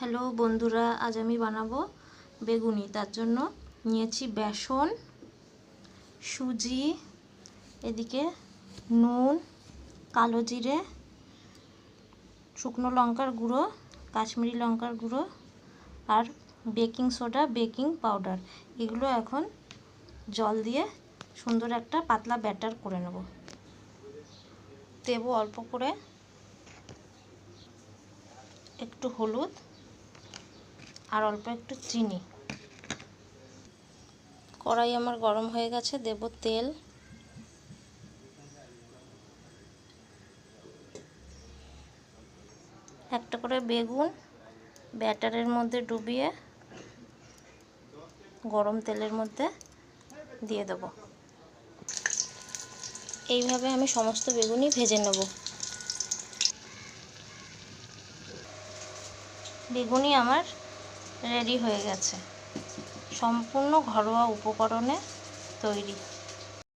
Hello বন্ধুরা, আজ আমি বানাবো বেগুনি। তার জন্য নিয়েছি বেসন, সুজি, এদিকে নুন, কালো জিরে, শুকনো লঙ্কার গুঁড়ো, কাশ্মীরি লঙ্কার গুঁড়ো আর বেকিং সোডা, বেকিং পাউডার। এগুলো এখন জল দিয়ে সুন্দর একটা পাতলা ব্যাটার করে নেব। দেব অল্প করে একটু হলুদ আর অল্প একটু চিনি। কড়াই আমার গরম হয়ে গেছে, দেব তেল। একটা করে বেগুন ব্যাটারের মধ্যে ডুবিয়ে গরম তেলের মধ্যে দিয়ে দেব। এইভাবে আমি সমস্ত বেগুনই ভেজে নেব। বেগুনি আমার রেডি হয়ে গেছে। সম্পূর্ণ ঘরোয়া উপকরণে তৈরি।